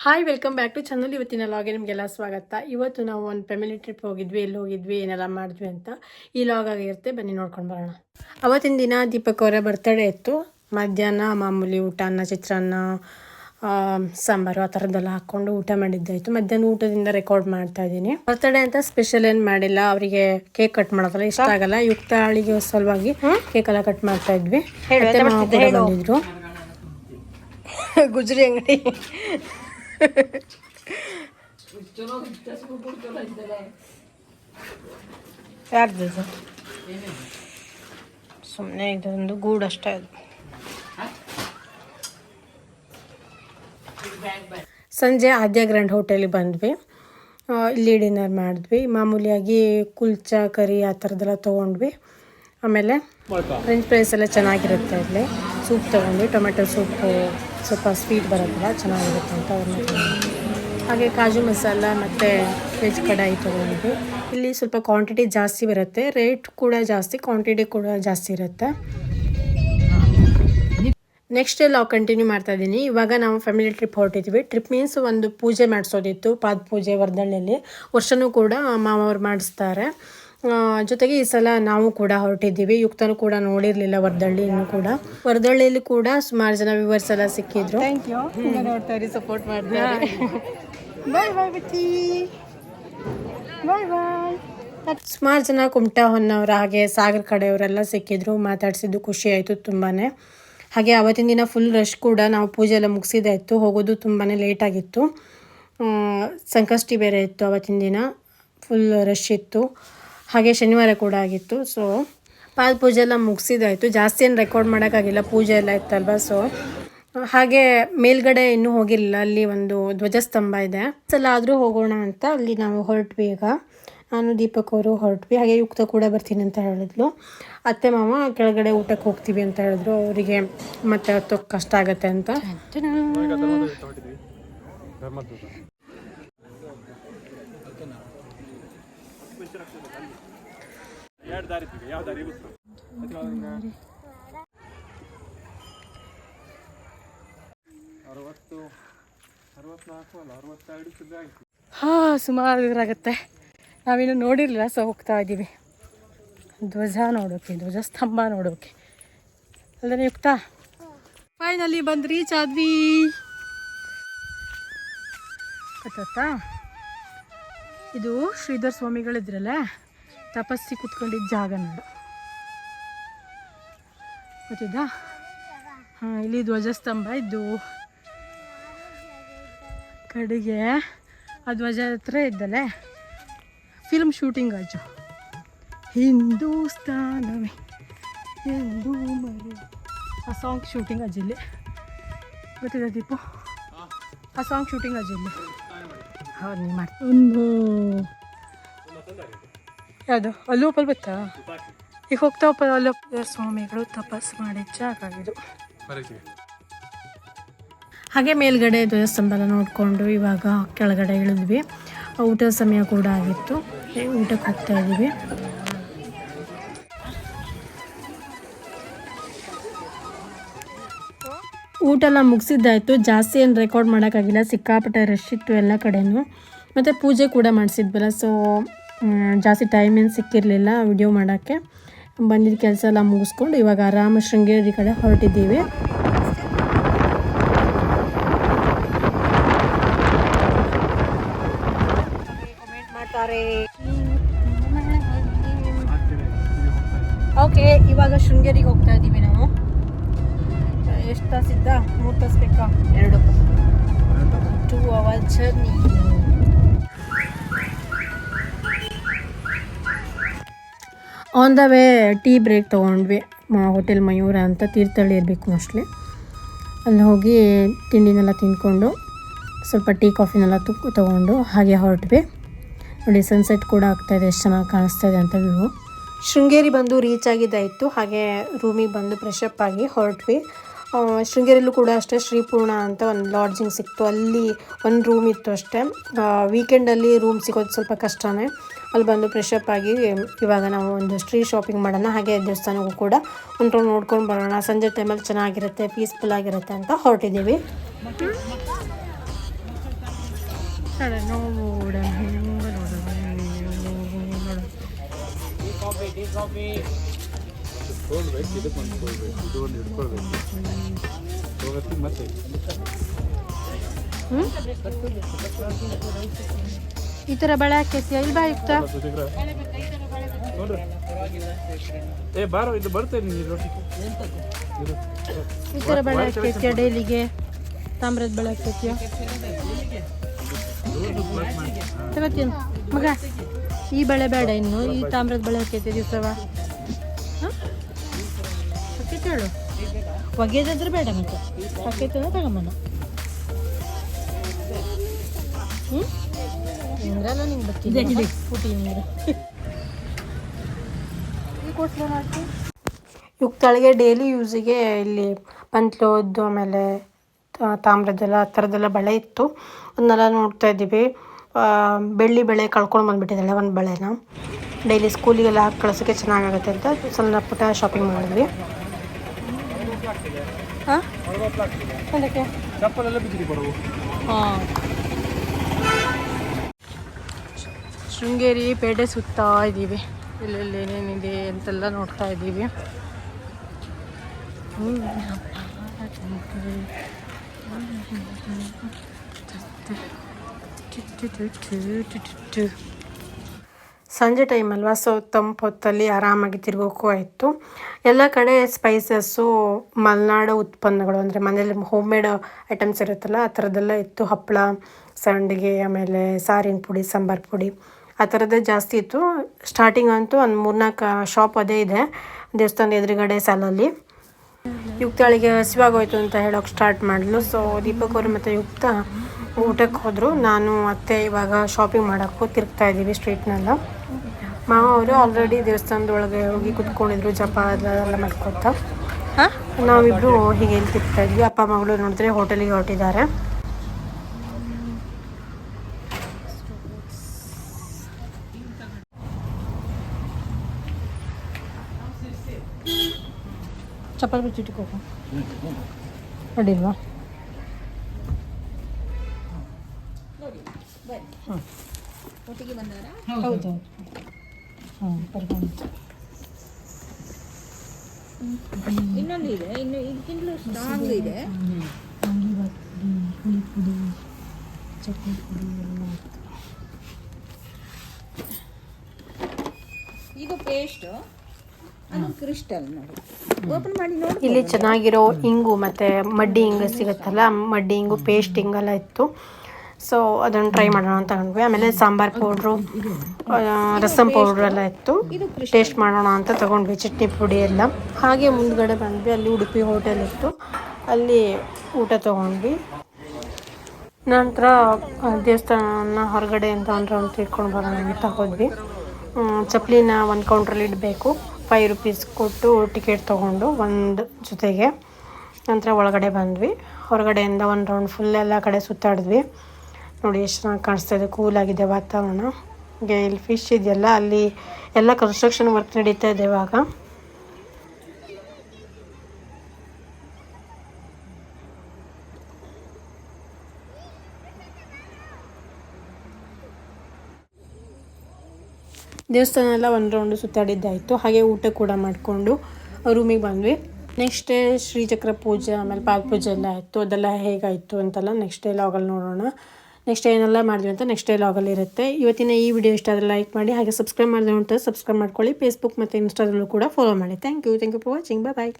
Hi welcome back to channel ಇವತ್ತಿನ ಲಾಗೆ ನಿಮಗೆಲ್ಲ ಸ್ವಾಗತ. ಇವತ್ತು ನಾವು ಒಂದು ಫ್ಯಾಮಿಲಿ ಟ್ರಿಪ್ ಹೋಗಿದ್ವಿ. ಎಲ್ಲಿ ಹೋಗಿದ್ವಿ ಏನೆಲ್ಲ ಮಾಡಿದ್ವಿ ಅಂತ ಈ ಲಾಗ್ ಆಗಿರುತ್ತೆ ಬನ್ನಿ ನೋಡ್ಕೊಂಡು ಬರೋಣ. ಅವತ್ತಿನ ದಿನ ದೀಪಕ್ ಅವರ ಬರ್ತಡೇ ಇತ್ತು. ಮಧ್ಯಾಹ್ನ ಮಾಮೂಲಿ ಊಟ ಅನ್ನ ಚಿತ್ರಾನ್ನ ಆ, ಸಾಂಬಾರು ಆ ಥರದ್ದೆಲ್ಲ ಹಾಕ್ಕೊಂಡು ಊಟ ಮಾಡಿದ್ದಾಯಿತು. ಮಧ್ಯಾಹ್ನ ಊಟದಿಂದ ರೆಕಾರ್ಡ್ ಮಾಡ್ತಾ ಇದ್ದೀನಿ. ಬರ್ತಡೇ ಅಂತ ಸ್ಪೆಷಲ್ ಏನು ಮಾಡಿಲ್ಲ. ಅವರಿಗೆ ಕೇಕ್ ಕಟ್ ಮಾಡೋದಲ್ಲ ಇಷ್ಟ ಆಗಲ್ಲ. ಯುಕ್ತ ಆಳಿಗೆ ಸಲುವಾಗಿ ಕೇಕ್ ಎಲ್ಲ ಕಟ್ ಮಾಡ್ತಾ ಇದ್ವಿ. ಬಂದಿದ್ರು. ಗುಜರಿ ಅಂಗಡಿ. ಯಾರ್ದು ಸುಮ್ಮನೆ ಇದೊಂದು ಗೂಡು ಅಷ್ಟೇ ಅದು. ಸಂಜೆ ಆದ್ಯ ಗ್ರ್ಯಾಂಡ್ ಹೋಟೆಲಿಗೆ ಬಂದ್ವಿ. ಇಲ್ಲಿ ಡಿನ್ನರ್ ಮಾಡಿದ್ವಿ. ಮಾಮೂಲಿಯಾಗಿ ಕುಲ್ಚಾ ಕರಿ ಆ ಥರದ್ದೆಲ್ಲ ತೊಗೊಂಡ್ವಿ. ಆಮೇಲೆ ಫ್ರೆಂಚ್ ಫ್ರೈಸ್ ಎಲ್ಲ ಚೆನ್ನಾಗಿರುತ್ತೆ ಇಲ್ಲಿ ಸೂಪ್ ತೊಗೊಂಡ್ವಿ ಟೊಮೆಟೊ ಸೂಪು ಸ್ವಲ್ಪ ಸ್ವೀಟ್ ಬರೋದಿಲ್ಲ ಚೆನ್ನಾಗಿರುತ್ತೆ ಅಂತ ಅವ್ರನ್ನ. ಹಾಗೆ ಕಾಜು ಮಸಾಲ ಮತ್ತು ವೆಜ್ ಕಡಾಯಿ ತೊಗೊಂಡ್ವಿ ಇಲ್ಲಿ ಸ್ವಲ್ಪ ಕ್ವಾಂಟಿಟಿ ಜಾಸ್ತಿ ಬರುತ್ತೆ. ರೇಟ್ ಕೂಡ ಜಾಸ್ತಿ ಕ್ವಾಂಟಿಟಿ ಕೂಡ ಜಾಸ್ತಿ ಇರುತ್ತೆ. ನೆಕ್ಸ್ಟ್ ನಾವು ಕಂಟಿನ್ಯೂ ಮಾಡ್ತಾ ಇದ್ದೀನಿ. ಇವಾಗ ನಾವು ಫ್ಯಾಮಿಲಿ ಟ್ರಿಪ್ ಹೊರಟಿದ್ವಿ. ಟ್ರಿಪ್ ಮೀನ್ಸ್ ಒಂದು ಪೂಜೆ ಮಾಡಿಸೋದಿತ್ತು. ಪಾದ ಪೂಜೆ ವರ್ದಳ್ಳಿಯಲ್ಲಿ ವರ್ಷನೂ ಕೂಡ ಮಾವವ್ರು ಮಾಡಿಸ್ತಾರೆ. ಜೊತೆಗೆ ಈ ಸಲ ನಾವು ಕೂಡ ಹೊರಟಿದ್ದೀವಿ. ಯುಕ್ತನು ಕೂಡ ನೋಡಿರಲಿಲ್ಲ ವರದಳ್ಳಿಯನ್ನು ಕೂಡ. ವರದಳ್ಳಿಯಲ್ಲಿ ಕೂಡ ಸುಮಾರು ಜನ ವ್ಯೂವರ್ಸ್ ಎಲ್ಲ ಸಿಕ್ಕಿದ್ರು. ಸಪೋರ್ಟ್ ಮಾಡ್ತಾರೆ ಬಾಯ್ ಬಾಯ್ ಬಿಟ್ಟಿ ಬಾಯ್ ಬಾಯ್ ಸುಮಾರು ಜನ ಕುಮಟಾ ಹೊನ್ನವರ ಹಾಗೆ ಸಾಗರ್ ಕಡೆಯವರೆಲ್ಲ ಸಿಕ್ಕಿದ್ರು ಮಾತಾಡಿಸಿದ್ದು ಖುಷಿ ಆಯಿತು ತುಂಬಾ ಹಾಗೆ ಅವತ್ತಿನ ದಿನ ಫುಲ್ ರಶ್ ಕೂಡ ನಾವು ಪೂಜೆ ಎಲ್ಲ ಮುಗಿಸಿದಾಯಿತು ಹೋಗೋದು ತುಂಬಾ ಲೇಟ್ ಆಗಿತ್ತು. ಸಂಕಷ್ಟಿ ಬೇರೆ ಇತ್ತು ಅವತ್ತಿನ ದಿನ. ಫುಲ್ ರಶ್ ಇತ್ತು. ಹಾಗೆ ಶನಿವಾರ ಕೂಡ ಆಗಿತ್ತು. ಸೊ ಪಾದ ಪೂಜೆ ಎಲ್ಲ ಮುಗಿಸಿದಾಯಿತು. ಜಾಸ್ತಿ ಏನು ರೆಕಾರ್ಡ್ ಮಾಡೋಕ್ಕಾಗಿಲ್ಲ. ಪೂಜೆ ಎಲ್ಲ ಇತ್ತಲ್ವ? ಸೊ ಹಾಗೆ ಮೇಲ್ಗಡೆ ಇನ್ನೂ ಹೋಗಿರಲಿಲ್ಲ. ಅಲ್ಲಿ ಒಂದು ಧ್ವಜಸ್ತಂಭ ಇದೆ. ಸಲ ಆದರೂ ಹೋಗೋಣ ಅಂತ ಅಲ್ಲಿ ನಾವು ಹೊರಟ್ವಿ ಈಗ. ನಾನು ದೀಪಕ್ ಅವರು ಹೊರಟ್ವಿ. ಹಾಗೆ ಯುಕ್ತ ಕೂಡ ಬರ್ತೀನಿ ಅಂತ ಹೇಳಿದ್ಲು. ಅತ್ತೆ ಮಾವ ಕೆಳಗಡೆ ಊಟಕ್ಕೆ ಹೋಗ್ತೀವಿ ಅಂತ ಹೇಳಿದ್ರು. ಅವರಿಗೆ ಮತ್ತೆ ಹತ್ತೋಕ್ ಕಷ್ಟ ಆಗತ್ತೆ ಅಂತ. ಹಾ, ಸುಮಾರು ಇದ್ರಾಗತ್ತೆ ಆಗುತ್ತೆ ನಾವಿನ್ನು ನೋಡಿರಲಿಲ್ಲ, ಸೊ ಹೋಗ್ತಾ ಇದ್ದೀವಿ. ಧ್ವಜ ನೋಡೋಕೆ, ಧ್ವಜಸ್ತಂಭ ನೋಡೋಕೆ. ಅಲ್ಲದೆ ಯುಕ್ತ? ಫೈನಲಿ ಬಂದು ರೀಚ್ ಆದ್ವಿ ಗೊತ್ತಾ ಇದು ಶ್ರೀಧರ್ ಸ್ವಾಮಿಗಳಿದ್ರಲ್ಲ? ತಪಸ್ಸಿ ಕುತ್ಕೊಂಡಿದ್ದ ಜಾಗ ನೋಡು. ಗೊತ್ತಿದ್ದಾ ಹಾಂ, ಇಲ್ಲಿ ಧ್ವಜಸ್ತಂಭ ಇದ್ದು ಕಡೆಗೆ ಆ ಧ್ವಜ ಹತ್ರ ಇದ್ದಲ್ಲೇ? ಫಿಲ್ಮ್ ಶೂಟಿಂಗ್ ಅಜ್ಜು ಹಿಂದೂಸ್ತಾನವೇ ಹಿಂದೂ ಮರಿ ಆ ಸಾಂಗ್ ಶೂಟಿಂಗ್ ಅಜ್ಜಿಲ್ಲಿ ಗೊತ್ತಿದೆ ದೀಪು? ಆ ಸಾಂಗ್ ಶೂಟಿಂಗ್ ಅಜ್ಜಿಲ್ಲಿ ಹೌದು ನೀವು ಮಾಡಿ ಒಂದು ಯಾವುದು? ಅಲ್ಲೂಪಲ್ಲಿ ಬತ್ತಾ? ಈಗ ಹೋಗ್ತಾ ಹೋಗ್ತಾ ಅಲ್ಲೋಪ ಸ್ವಾಮಿಗಳು ತಪಸ್ಸು ಮಾಡಿದ ಜಾಗ ಇದು. ಹಾಗೆ ಮೇಲ್ಗಡೆ ಧ್ವಜಸ್ತಂಭನ ನೋಡಿಕೊಂಡು ಇವಾಗ ಕೆಳಗಡೆ ಇಳಿದ್ವಿ. ಊಟದ ಸಮಯ ಕೂಡ ಆಗಿತ್ತು. ಊಟಕ್ಕೆ ಹೋಗ್ತಾ ಇದ್ದೀವಿ. ಊಟ ಎಲ್ಲ ಮುಗಿಸಿದ್ದಾಯಿತು. ಜಾಸ್ತಿ ಏನು ರೆಕಾರ್ಡ್ ಮಾಡೋಕ್ಕಾಗಿಲ್ಲ. ಸಿಕ್ಕಾಪಟ್ಟೆ ರಶ್ ಇತ್ತು ಎಲ್ಲ ಕಡೆಯೂ ಮತ್ತು ಪೂಜೆ ಕೂಡ ಮಾಡಿಸಿದ್ವಲ್ಲ ಸೊ ಜಾಸ್ತಿ ಟೈಮ್ ಏನು ಸಿಕ್ಕಿರಲಿಲ್ಲ ವಿಡಿಯೋ ಮಾಡೋಕ್ಕೆ. ಬಂದಿದ್ದ ಕೆಲಸ ಎಲ್ಲ ಮುಗಿಸ್ಕೊಂಡು ಇವಾಗ ಆರಾಮ ಶೃಂಗೇರಿ ಕಡೆ ಹೊರಟಿದ್ದೀವಿ. ಓಕೆ ಇವಾಗ ಶೃಂಗೇರಿಗೆ ಹೋಗ್ತಾ ಇದ್ದೀವಿ ನಾವು. ಎಷ್ಟು ತಾಸಿದ್ದ ಮೂರು ತಾಸು ಬೇಕಾ ಎರಡು. Two hour journey on the way tea break ತೊಗೊಂಡ್ವಿ. ಹೋಟೆಲ್ ಮಯೂರ ಅಂತ ತೀರ್ಥಹಳ್ಳಿ ಇರಬೇಕು ಮೋಸ್ಟ್ಲಿ ಅಲ್ಲಿ ಹೋಗಿ ತಿಂಡಿನೆಲ್ಲ ತಿಂದ್ಕೊಂಡು ಸ್ವಲ್ಪ ಟೀ, ಕಾಫಿನೆಲ್ಲ ತುಕ್ಕು ತೊಗೊಂಡು ಹಾಗೆ ಹೊರಟ್ವಿ. ನೋಡಿ ಸನ್ಸೆಟ್ ಕೂಡ ಆಗ್ತಾಯಿದೆ ಎಷ್ಟು ಚೆನ್ನಾಗಿ ಕಾಣಿಸ್ತಾ ಇದೆ ಅಂತ ವ್ಯೂ ಶೃಂಗೇರಿ ಬಂದು ರೀಚ್ ಆಗಿದ್ದಾಯಿತು. ಹಾಗೆ ರೂಮಿಗೆ ಬಂದು ಫ್ರೆಶಪ್ ಆಗಿ ಹೊರಟ್ವಿ. ಶೃಂಗೇರಿಯಲ್ಲೂ ಕೂಡ ಅಷ್ಟೇ ಶ್ರೀಪೂರ್ಣ ಅಂತ ಒಂದು ಲಾಡ್ಜಿಂಗ್ ಸಿಕ್ತು. ಅಲ್ಲಿ ಒಂದು ರೂಮ್ ಇತ್ತು ಅಷ್ಟೇ. ವೀಕೆಂಡಲ್ಲಿ ರೂಮ್ ಸಿಗೋದು ಸ್ವಲ್ಪ ಕಷ್ಟವೇ ಅಲ್ಲಿ ಬಂದು ಫ್ರೆಶಪ್ ಆಗಿ ಇವಾಗ ನಾವು ಒಂದು ಸ್ಟ್ರೀಟ್ ಶಾಪಿಂಗ್ ಮಾಡೋಣ ಹಾಗೆ ದೇವಸ್ಥಾನಕ್ಕೂ ಕೂಡ ಒಂದು ರೌಂಡ್ ನೋಡ್ಕೊಂಡು ಬರೋಣ. ಸಂಜೆ ಟೈಮಲ್ಲಿ ಚೆನ್ನಾಗಿರುತ್ತೆ ಪೀಸ್ಫುಲ್ ಆಗಿರುತ್ತೆ ಅಂತ ಹೊರಟಿದ್ದೀವಿ. ನೋಡ ನೋಡ ಇದಕ್ಕೆ ಒಂದು ತಗೊಳ್ಬೇಕು ಇದು ಒಂದು ಹಿಡ್ಕೊಳ್ಬೇಕು ಹೋಗತ್ತಿ ಮತ್ತೆ. ಈ ಥರ ಬಳೆ ಹಾಕೈತಿ ಇಲ್ಲ ಬಾಯುಕ್ತ ಸುಶೀಗ್ರ ಏ ಬಾರೋ ಇದು ಬರ್ತೇನೆ ನೀನು ರೊಟ್ಟಿ. ಈ ಥರ ಬಳೆ ಹಾಕೈತಿಯ ಡೈಲಿಗೆ? ತಾಮ್ರದ ಬಳೆ ಹಾಕೈತಿಯ ತಗೋತೀನಿ ಮಗ ಈ ಬಳೆ ಬೇಡ ಇನ್ನು. ಈ ತಾಮ್ರದ ಬಳೆ ಹಾಕೈತಿ ದಿವಸವ? ಹೇಳು ಒಗೆದಾದ್ರೆ ಬೇಡ ಮತ್ತೆ. ಅಂದ್ರೆ ತಗೊಂಬನ. ಹ್ಞೂ ಇಂದ್ರಲ್ಲ ನಿಂಗೆ ಬರ್ತೀನಿ ಪುಟಿ ಇಂದ್ರ. ಯುಕ್ತಾಳಿಗೆ ಡೈಲಿ ಯೂಸಿಗೆ ಇಲ್ಲಿ ಪಂತ್ಲೋದ್ದು ಆಮೇಲೆ ತಾಮ್ರದ್ದೆಲ್ಲ ಆ ಥರದ್ದೆಲ್ಲ ಬಳೆ ಇತ್ತು. ಅದನ್ನೆಲ್ಲ ನೋಡ್ತಾ ಇದ್ದೀವಿ. ಬೆಳ್ಳಿ ಬಳೆ ಕಳ್ಕೊಂಡು ಬಂದುಬಿಟ್ಟಿದ್ದಾಳೆ ಒಂದು ಬಳೆನ. ಡೈಲಿ ಸ್ಕೂಲಿಗೆಲ್ಲ ಹಾಕಿ ಕಳ್ಸೋಕ್ಕೆ ಚೆನ್ನಾಗಾಗುತ್ತೆ ಅಂತ ಸಣ್ಣ ಪುಟ್ಟ ಶಾಪಿಂಗ್ ಮಾಡಿದ್ವಿ. ಅದಕ್ಕೆ ಚಪ್ಪಲೆಲ್ಲ ಬಿದ್ದಿರಿ ಕೊಡವು ಹಾಂ ಶೃಂಗೇರಿ ಪೇಟೆ ಸುತ್ತಾ ಇದ್ದೀವಿ ಎಲ್ಲೆಲ್ಲಿ ಏನೇನಿದೆ ಅಂತೆಲ್ಲ ನೋಡ್ತಾ ಇದ್ದೀವಿ ಸಂಜೆ ಟೈಮ್ ಅಲ್ವಾ? ಸೊ ತಂಪು ಹೊತ್ತಲ್ಲಿ ಆರಾಮಾಗಿ ತಿರುಗೋಕ್ಕೂ ಆಯಿತು. ಎಲ್ಲ ಕಡೆ ಸ್ಪೈಸಸ್ಸು ಮಲೆನಾಡು ಉತ್ಪನ್ನಗಳು, ಅಂದರೆ ಮನೇಲಿ ಹೋಮ್ ಮೇಡ್ ಐಟಮ್ಸ್ ಇರುತ್ತಲ್ಲ, ಆ ಥರದ್ದೆಲ್ಲ ಇತ್ತು. ಹಪ್ಪಳ, ಸಂಡಿಗೆ, ಆಮೇಲೆ ಸಾರಿನ ಪುಡಿ, ಸಾಂಬಾರು ಪುಡಿ, ಆ ಥರದ್ದೇ ಜಾಸ್ತಿ ಇತ್ತು. ಸ್ಟಾರ್ಟಿಂಗ್ ಅಂತೂ ಒಂದು ಮೂರ್ನಾಲ್ಕು ಶಾಪ್ ಅದೇ ಇದೆ, ದೇವಸ್ಥಾನದ ಎದುರುಗಡೆ ಸಾಲಲ್ಲಿ. ಯುಕ್ತಾಳಿಗೆ ಹಸಿವಾಗೋಯ್ತು ಅಂತ ಹೇಳೋಕೆ ಸ್ಟಾರ್ಟ್ ಮಾಡಲು. ಸೊ ದೀಪಕ್ ಅವರು ಮತ್ತು ಯುಕ್ತ ಊಟಕ್ಕೆ ಹೋದರು. ನಾನು ಅತ್ತೆ ಇವಾಗ ಶಾಪಿಂಗ್ ಮಾಡೋಕ್ಕೂ ತಿರುಗ್ತಾ ಇದ್ದೀವಿ ಸ್ಟ್ರೀಟ್ನೆಲ್ಲ ಮಾವ ಅವರು ಆಲ್ರೆಡಿ ದೇವಸ್ಥಾನದೊಳಗೆ ಹೋಗಿ ಕುತ್ಕೊಂಡಿದ್ರು ಜಪ ಅದೆಲ್ಲ ಮಾಡ್ಕೊತ ನಾವಿಬ್ರು ಹೀಗೆ ಇಲ್ಲಿ ತಿರ್ಗ್ತಾ ಇದ್ವಿ. ಅಪ್ಪ ಮಗಳು ನೋಡಿದ್ರೆ ಹೋಟೆಲಿಗೆ ಹೊರಟಿದ್ದಾರೆ. ಚಪ್ಪಲ್ ಹೌದು. ಹಾಂ ಇನ್ನೊಂದು ಇದೆ ಇನ್ನು ಇದಕ್ಕಿಂತಲೂ ಸ್ಟ್ರಾಂಗ್ ಇದೆ. ಹುಳಿ ಪುಡಿ ಚಟ್ನಿ ಪುಡಿ ಎಲ್ಲ ಇತ್ತು. ಇದು ಪೇಸ್ಟ್ ಕ್ರಿಸ್ಟಲ್ ನೋಡಿ. ಓಪನ್ ಮಾಡಿ ನೋಡಿ ಇಲ್ಲಿ ಚೆನ್ನಾಗಿರೋ ಇಂಗು ಮತ್ತು ಮಡ್ಡಿ ಇಂಗು ಸಿಗುತ್ತಲ್ಲ ಮಡ್ಡಿ ಇಂಗು ಪೇಸ್ಟ್ ಹಿಂಗೆಲ್ಲ ಇತ್ತು. ಸೊ ಅದನ್ನು ಟ್ರೈ ಮಾಡೋಣ ಅಂತ ಅಂದ್ವಿ. ಆಮೇಲೆ ಸಾಂಬಾರ್ ಪೌಡ್ರು ರಸಂ ಪೌಡ್ರ್ ಎಲ್ಲ ಇತ್ತು. ಟೇಸ್ಟ್ ಮಾಡೋಣ ಅಂತ ತಗೊಂಡ್ವಿ, ಚಟ್ನಿ ಪುಡಿ ಎಲ್ಲ. ಹಾಗೆ ಮುಂದ್ಗಡೆ ಬಂದ್ವಿ, ಅಲ್ಲಿ ಉಡುಪಿ ಹೋಟೆಲ್ ಇತ್ತು. ಅಲ್ಲಿ ಊಟ ತಗೊಂಡ್ವಿ. ನಂತರ ದೇವಸ್ಥಾನ ಹೊರಗಡೆಯಿಂದ ಒಂದು ರೌಂಡ್ ತಿಳ್ಕೊಂಡು ಬರೋಣ ಅಂತ ಹೋದ್ವಿ. ಚಪ್ಲಿನ ಒಂದು ಕೌಂಟ್ರಲ್ಲಿ ಇಡಬೇಕು. ಫೈವ್ ರುಪೀಸ್ ಕೊಟ್ಟು ಟಿಕೆಟ್ ತೊಗೊಂಡು ಒಂದು ಜೊತೆಗೆ. ನಂತರ ಒಳಗಡೆ ಬಂದ್ವಿ. ಹೊರಗಡೆಯಿಂದ ಒಂದು ರೌಂಡ್ ಫುಲ್ ಎಲ್ಲ ಕಡೆ ಸುತ್ತಾಡಿದ್ವಿ. ನೋಡಿ ಎಷ್ಟು ಚೆನ್ನಾಗಿ ಕಾಣಿಸ್ತಾ ಇದೆ. ಕೂಲಾಗಿದೆ ವಾತಾವರಣ. ಹಾಗೆ ಇಲ್ಲಿ ಫಿಶ್ ಇದೆಯಲ್ಲ, ಅಲ್ಲಿ ಎಲ್ಲ ಕನ್ಸ್ಟ್ರಕ್ಷನ್ ವರ್ಕ್ ನಡೀತಾ ಇದೆ ಇವಾಗ. ದೇವಸ್ಥಾನ ಎಲ್ಲ ಒಂದು ರೌಂಡು ಸುತ್ತಾಡಿದ್ದಾಯಿತು. ಹಾಗೆ ಊಟ ಕೂಡ ಮಾಡಿಕೊಂಡು ರೂಮಿಗೆ ಬಂದ್ವಿ. ನೆಕ್ಸ್ಟ್ ಡೇ ಶ್ರೀಚಕ್ರ ಪೂಜೆ, ಆಮೇಲೆ ಪಾದ ಪೂಜೆ ಎಲ್ಲ ಆಯಿತು. ಅದೆಲ್ಲ ಹೇಗಾಯಿತು ಅಂತೆಲ್ಲ ನೆಕ್ಸ್ಟ್ ಡೇ ಲಾಗಲ್ಲಿ ನೋಡೋಣ. ನೆಕ್ಸ್ಟ್ ಏನೆಲ್ಲ ಮಾಡಿದ್ವಿ ಅಂತ ನೆಕ್ಸ್ಟ್ ಡೇ ಲಾಗಲ್ಲಿ ಇರುತ್ತೆ. ಇವತ್ತಿನ ಈ ವಿಡಿಯೋ ಇಷ್ಟ ಆದರೆ ಲೈಕ್ ಮಾಡಿ, ಹಾಗೆ ಸಬ್ಸ್ಕ್ರೈಬ್ ಮಾಡಿದ್ರೆ ಅಂತ ಸಬ್ಸ್ಕ್ರೈಬ್ ಮಾಡ್ಕೊಳ್ಳಿ. ಫೇಸ್ಬುಕ್ ಮತ್ತು ಇನ್ಸ್ಟಾದಲ್ಲೂ ಕೂಡ ಫಾಲೋ ಮಾಡಿ. Thank you thank you for watching bye bye